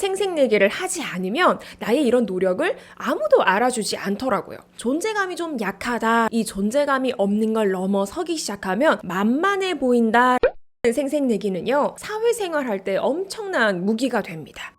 생색내기를 하지 않으면 나의 이런 노력을 아무도 알아주지 않더라고요. 존재감이 좀 약하다. 이 존재감이 없는 걸 넘어서기 시작하면 만만해 보인다. 생색내기는요, 사회생활 할 때 엄청난 무기가 됩니다.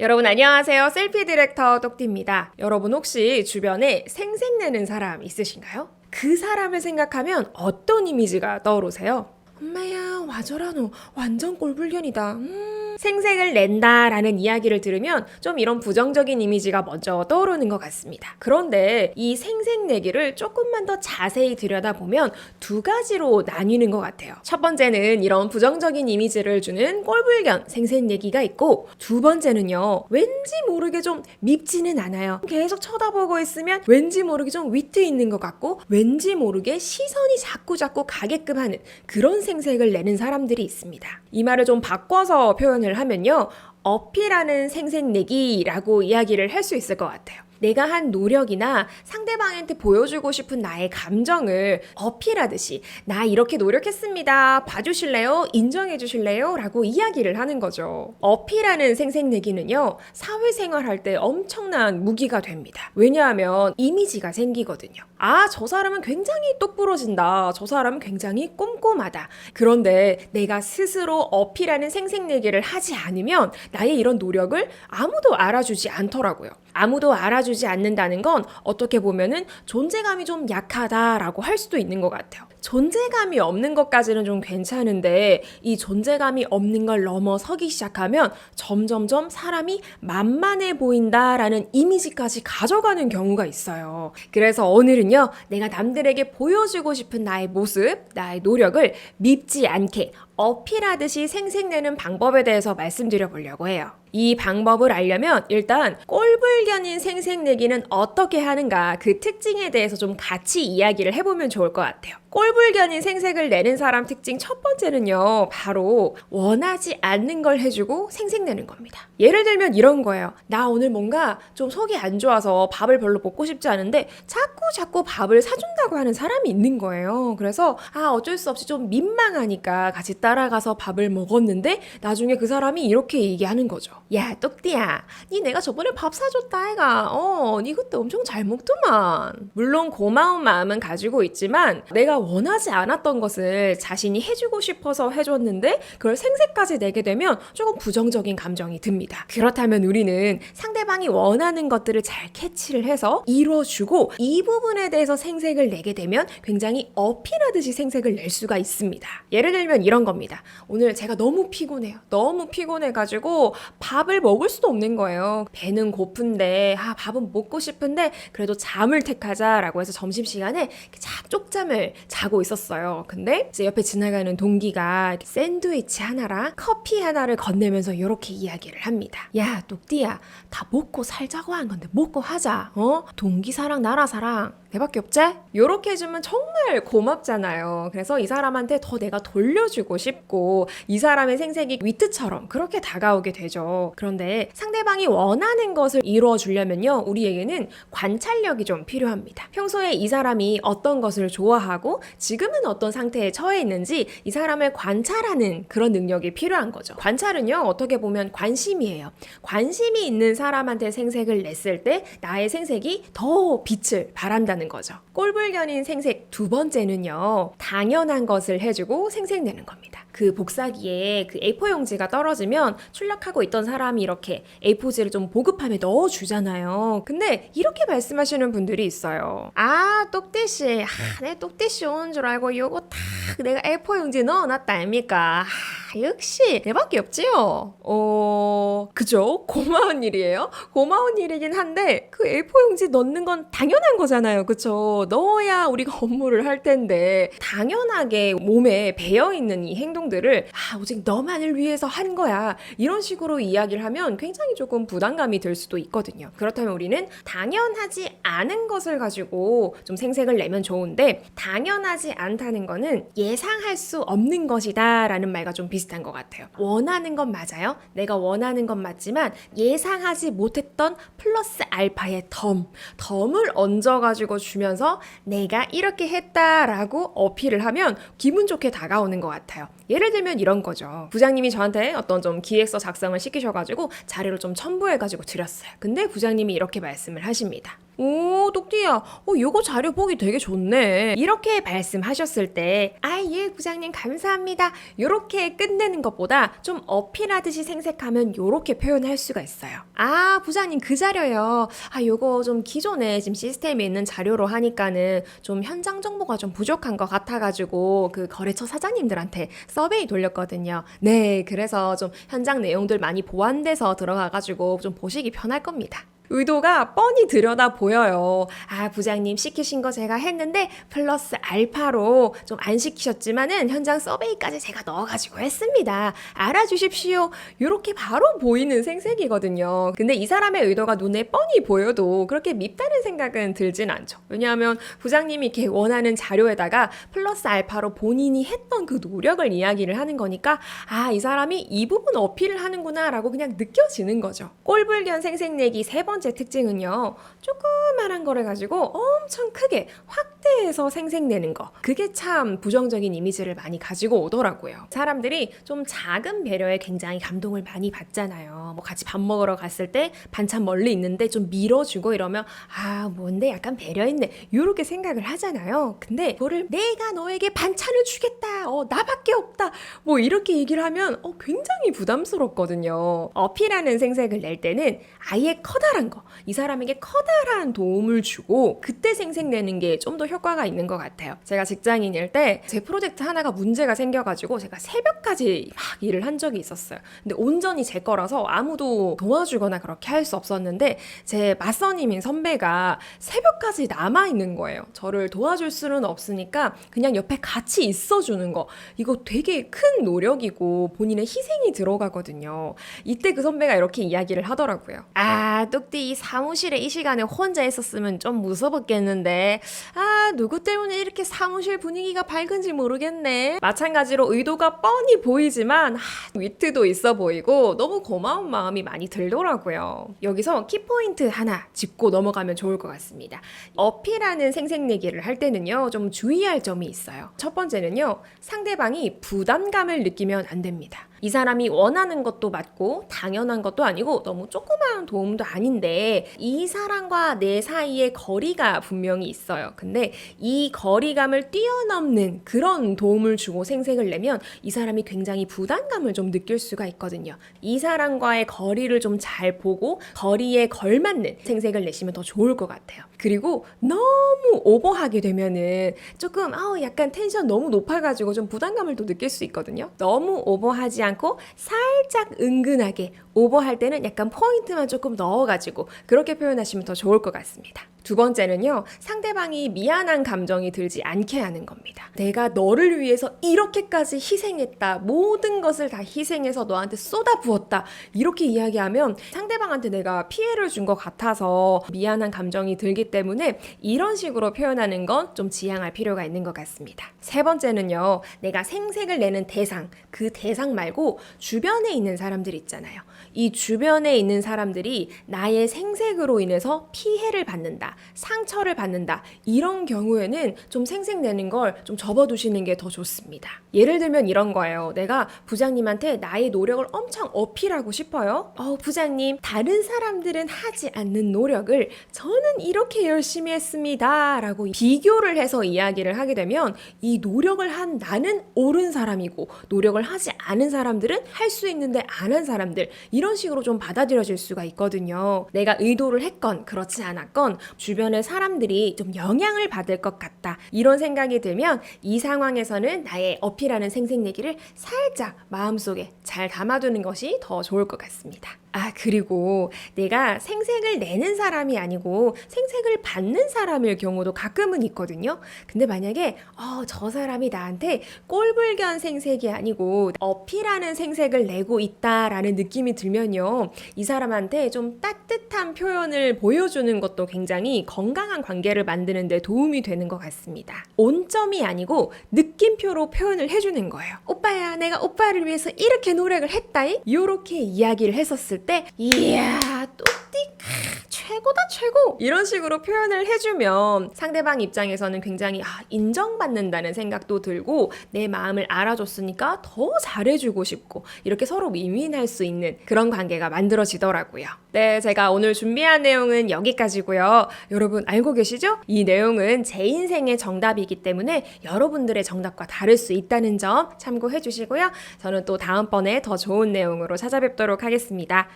여러분 안녕하세요. 셀피 디렉터 똑띠입니다. 여러분 혹시 주변에 생색내는 사람 있으신가요? 그 사람을 생각하면 어떤 이미지가 떠오르세요? 엄마야 와줘라 너 완전 꼴불견이다. 음. 생색을 낸다라는 이야기를 들으면 좀 이런 부정적인 이미지가 먼저 떠오르는 것 같습니다. 그런데 이 생색 내기를 조금만 더 자세히 들여다보면 두 가지로 나뉘는 것 같아요. 첫 번째는 이런 부정적인 이미지를 주는 꼴불견 생색 내기가 있고 두 번째는요 왠지 모르게 좀 밉지는 않아요. 계속 쳐다보고 있으면 왠지 모르게 좀 위트 있는 것 같고 왠지 모르게 시선이 자꾸 자꾸 가게끔 하는 그런 생색을 내는 사람들이 있습니다. 이 말을 좀 바꿔서 표현 을 하면요. 어필하는 생색내기라고 이야기를 할 수 있을 것 같아요. 내가 한 노력이나 상대방한테 보여주고 싶은 나의 감정을 어필하듯이 나 이렇게 노력했습니다. 봐주실래요? 인정해 주실래요? 라고 이야기를 하는 거죠. 어필하는 생색내기는요, 사회생활 할 때 엄청난 무기가 됩니다. 왜냐하면 이미지가 생기거든요. 아, 저 사람은 굉장히 똑부러진다. 저 사람은 굉장히 꼼꼼하다. 그런데 내가 스스로 어필하는 생색내기를 하지 않으면 나의 이런 노력을 아무도 알아주지 않더라고요. 아무도 알아주지 않는다는 건 어떻게 보면은 존재감이 좀 약하다라고 할 수도 있는 것 같아요. 존재감이 없는 것까지는 좀 괜찮은데 이 존재감이 없는 걸 넘어서기 시작하면 점점점 사람이 만만해 보인다라는 이미지까지 가져가는 경우가 있어요. 그래서 오늘은요, 내가 남들에게 보여주고 싶은 나의 모습, 나의 노력을 밉지 않게 어필하듯이 생색내는 방법에 대해서 말씀드려 보려고 해요. 이 방법을 알려면 일단 꼴불견인 생색내기는 어떻게 하는가 그 특징에 대해서 좀 같이 이야기를 해보면 좋을 것 같아요. 꼴불견인 생색을 내는 사람 특징 첫 번째는요, 바로 원하지 않는 걸 해주고 생색내는 겁니다. 예를 들면 이런 거예요. 나 오늘 뭔가 좀 속이 안 좋아서 밥을 별로 먹고 싶지 않은데 자꾸 자꾸 밥을 사준다고 하는 사람이 있는 거예요. 그래서 아, 어쩔 수 없이 좀 민망하니까 같이 따라가서 밥을 먹었는데 나중에 그 사람이 이렇게 얘기하는 거죠. 야, 똑띠야. 니 내가 저번에 밥 사줬다 아이가. 어, 니 그때 엄청 잘 먹더만. 물론 고마운 마음은 가지고 있지만 내가 원하지 않았던 것을 자신이 해주고 싶어서 해줬는데 그걸 생색까지 내게 되면 조금 부정적인 감정이 듭니다. 그렇다면 우리는 상대방이 원하는 것들을 잘 캐치를 해서 이뤄주고 이 부분에 대해서 생색을 내게 되면 굉장히 어필하듯이 생색을 낼 수가 있습니다. 예를 들면 이런 겁니다. 오늘 제가 너무 피곤해요. 너무 피곤해가지고 밥을 먹을 수도 없는 거예요. 배는 고픈데 아 밥은 먹고 싶은데 그래도 잠을 택하자라고 해서 점심시간에 쫙 쪽잠을 자고 있었어요. 근데 이제 옆에 지나가는 동기가 샌드위치 하나랑 커피 하나를 건네면서 이렇게 이야기를 합니다. 야, 똑띠야, 다 먹고 살자고 한 건데 먹고 하자. 어? 동기 사랑, 나라 사랑. 내밖에 없지? 요렇게 해주면 정말 고맙잖아요. 그래서 이 사람한테 더 내가 돌려주고 싶고 이 사람의 생색이 위트처럼 그렇게 다가오게 되죠. 그런데 상대방이 원하는 것을 이루어주려면요. 우리에게는 관찰력이 좀 필요합니다. 평소에 이 사람이 어떤 것을 좋아하고 지금은 어떤 상태에 처해 있는지 이 사람을 관찰하는 그런 능력이 필요한 거죠. 관찰은요. 어떻게 보면 관심이에요. 관심이 있는 사람한테 생색을 냈을 때 나의 생색이 더 빛을 발한다는 거죠. 꼴불견인 생색 두 번째는요. 당연한 것을 해주고 생색내는 겁니다. 그 복사기에 그 A4 용지가 떨어지면 출력하고 있던 사람이 이렇게 A4지를 좀 보급함에 넣어주잖아요. 근데 이렇게 말씀하시는 분들이 있어요. 아, 똑띠씨. 아, 내 똑띠씨 오는 줄 알고 요거 딱 내가 A4 용지에 넣어놨다 아닙니까? 아, 역시 내밖에 없지요. 어, 그죠? 고마운 일이에요. 고마운 일이긴 한데 그 A4 용지 넣는 건 당연한 거잖아요. 그쵸? 넣어야 우리가 업무를 할 텐데 당연하게 몸에 배어 있는 이 행동들을 아, 오직 너만을 위해서 한 거야. 이런 식으로 이야기를 하면 굉장히 조금 부담감이 들 수도 있거든요. 그렇다면 우리는 당연하지 않은 것을 가지고 좀 생색을 내면 좋은데 당연하지 않다는 거는 예상할 수 없는 것이다라는 말과 좀 비슷한 것 같아요. 원하는 건 맞아요. 내가 원하는 건 맞지만 예상하지 못했던 플러스 알파의 덤, 덤을 얹어가지고 주면서 내가 이렇게 했다라고 어필을 하면 기분 좋게 다가오는 것 같아요. 예를 들면 이런 거죠. 부장님이 저한테 어떤 좀 기획서 작성을 시키셔가지고 자료를 좀 첨부해가지고 드렸어요. 근데 부장님이 이렇게 말씀을 하십니다. 오, 똑띠야. 어, 요거 자료 보기 되게 좋네. 이렇게 말씀하셨을 때, 아, 예, 부장님 감사합니다. 요렇게 끝내는 것보다 좀 어필하듯이 생색하면 요렇게 표현할 수가 있어요. 아, 부장님 그 자료요. 아, 요거 좀 기존에 지금 시스템에 있는 자료로 하니까는 좀 현장 정보가 좀 부족한 것 같아가지고 그 거래처 사장님들한테 서베이 돌렸거든요. 네, 그래서 좀 현장 내용들 많이 보완돼서 들어가가지고 좀 보시기 편할 겁니다. 의도가 뻔히 들여다 보여요. 아, 부장님 시키신 거 제가 했는데 플러스 알파로 좀 안 시키셨지만은 현장 서베이까지 제가 넣어가지고 했습니다. 알아주십시오. 이렇게 바로 보이는 생색이거든요. 근데 이 사람의 의도가 눈에 뻔히 보여도 그렇게 밉다는 생각은 들진 않죠. 왜냐하면 부장님이 이렇게 원하는 자료에다가 플러스 알파로 본인이 했던 그 노력을 이야기를 하는 거니까 아, 이 사람이 이 부분 어필을 하는구나라고 그냥 느껴지는 거죠. 꼴불견 생색내기 세 번째 특징은요. 조그만한 거를 가지고 엄청 크게 확 대해서 생색내는 거. 그게 참 부정적인 이미지를 많이 가지고 오더라고요. 사람들이 좀 작은 배려에 굉장히 감동을 많이 받잖아요. 뭐 같이 밥 먹으러 갔을 때 반찬 멀리 있는데 좀 밀어주고 이러면 아, 뭔데 약간 배려 있네. 이렇게 생각을 하잖아요. 근데 그거를 내가 너에게 반찬을 주겠다. 어, 나밖에 없다. 뭐 이렇게 얘기를 하면 어, 굉장히 부담스럽거든요. 어필하는 생색을 낼 때는 아예 커다란 거, 이 사람에게 커다란 도움을 주고 그때 생색내는 게 좀 더 효과가 있는 것 같아요. 제가 직장인일 때 제 프로젝트 하나가 문제가 생겨가지고 제가 새벽까지 막 일을 한 적이 있었어요. 근데 온전히 제 거라서 아무도 도와주거나 그렇게 할 수 없었는데 제 맞선임인 선배가 새벽까지 남아 있는 거예요. 저를 도와줄 수는 없으니까 그냥 옆에 같이 있어주는 거 이거 되게 큰 노력이고 본인의 희생이 들어가거든요. 이때 그 선배가 이렇게 이야기를 하더라고요. 아, 뚝띠 이 사무실에 이 시간에 혼자 있었으면 좀 무서웠겠는데, 아, 누구 때문에 이렇게 사무실 분위기가 밝은지 모르겠네. 마찬가지로 의도가 뻔히 보이지만, 아, 위트도 있어 보이고, 너무 고마운 마음이 많이 들더라고요. 여기서 키포인트 하나 짚고 넘어가면 좋을 것 같습니다. 어필하는 생색내기를 할 때는요, 좀 주의할 점이 있어요. 첫 번째는요, 상대방이 부담감을 느끼면 안 됩니다. 이 사람이 원하는 것도 맞고 당연한 것도 아니고 너무 조그마한 도움도 아닌데 이 사람과 내 사이에 거리가 분명히 있어요. 근데 이 거리감을 뛰어넘는 그런 도움을 주고 생색을 내면 이 사람이 굉장히 부담감을 좀 느낄 수가 있거든요. 이 사람과의 거리를 좀 잘 보고 거리에 걸맞는 생색을 내시면 더 좋을 것 같아요. 그리고 너무 오버하게 되면은 조금 아우 약간 텐션 너무 높아가지고 좀 부담감을 또 느낄 수 있거든요. 너무 오버하지 않고 살짝 은근하게 오버할 때는 약간 포인트만 조금 넣어가지고 그렇게 표현하시면 더 좋을 것 같습니다. 두 번째는요, 상대방이 미안한 감정이 들지 않게 하는 겁니다. 내가 너를 위해서 이렇게까지 희생했다. 모든 것을 다 희생해서 너한테 쏟아 부었다. 이렇게 이야기하면 상대방한테 내가 피해를 준 것 같아서 미안한 감정이 들기 때문에 이런 식으로 표현하는 건 좀 지양할 필요가 있는 것 같습니다. 세 번째는요, 내가 생색을 내는 대상, 그 대상 말고 주변에 있는 사람들 있잖아요. 이 주변에 있는 사람들이 나의 생색으로 인해서 피해를 받는다, 상처를 받는다, 이런 경우에는 좀 생색내는 걸 좀 접어두시는 게 더 좋습니다. 예를 들면 이런 거예요. 내가 부장님한테 나의 노력을 엄청 어필하고 싶어요. 어, 부장님, 다른 사람들은 하지 않는 노력을 저는 이렇게 열심히 했습니다. 라고 비교를 해서 이야기를 하게 되면 이 노력을 한 나는 옳은 사람이고 노력을 하지 않은 사람들은 할 수 있는데 안 한 사람들 이런 식으로 좀 받아들여질 수가 있거든요. 내가 의도를 했건 그렇지 않았건 주변의 사람들이 좀 영향을 받을 것 같다. 이런 생각이 들면 이 상황에서는 나의 어필하는 생색내기를 살짝 마음속에 잘 담아두는 것이 더 좋을 것 같습니다. 아, 그리고 내가 생색을 내는 사람이 아니고 생색을 받는 사람일 경우도 가끔은 있거든요. 근데 만약에, 어, 저 사람이 나한테 꼴불견 생색이 아니고 어필하는 생색을 내고 있다라는 느낌이 들면요. 이 사람한테 좀 따뜻한 표현을 보여주는 것도 굉장히 건강한 관계를 만드는 데 도움이 되는 것 같습니다. 온점이 아니고 느낌표로 표현을 해주는 거예요. 오빠야, 내가 오빠를 위해서 이렇게 노력을 했다잉? 이렇게 이야기를 했었을 때, 이야, 또띠 최고다 최고 이런 식으로 표현을 해주면 상대방 입장에서는 굉장히 아, 인정받는다는 생각도 들고 내 마음을 알아줬으니까 더 잘해주고 싶고 이렇게 서로 윈윈할 수 있는 그런 관계가 만들어지더라고요. 네, 제가 오늘 준비한 내용은 여기까지고요. 여러분 알고 계시죠? 이 내용은 제 인생의 정답이기 때문에 여러분들의 정답과 다를 수 있다는 점 참고해 주시고요. 저는 또 다음번에 더 좋은 내용으로 찾아뵙도록 하겠습니다.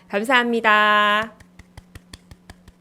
감사합니다.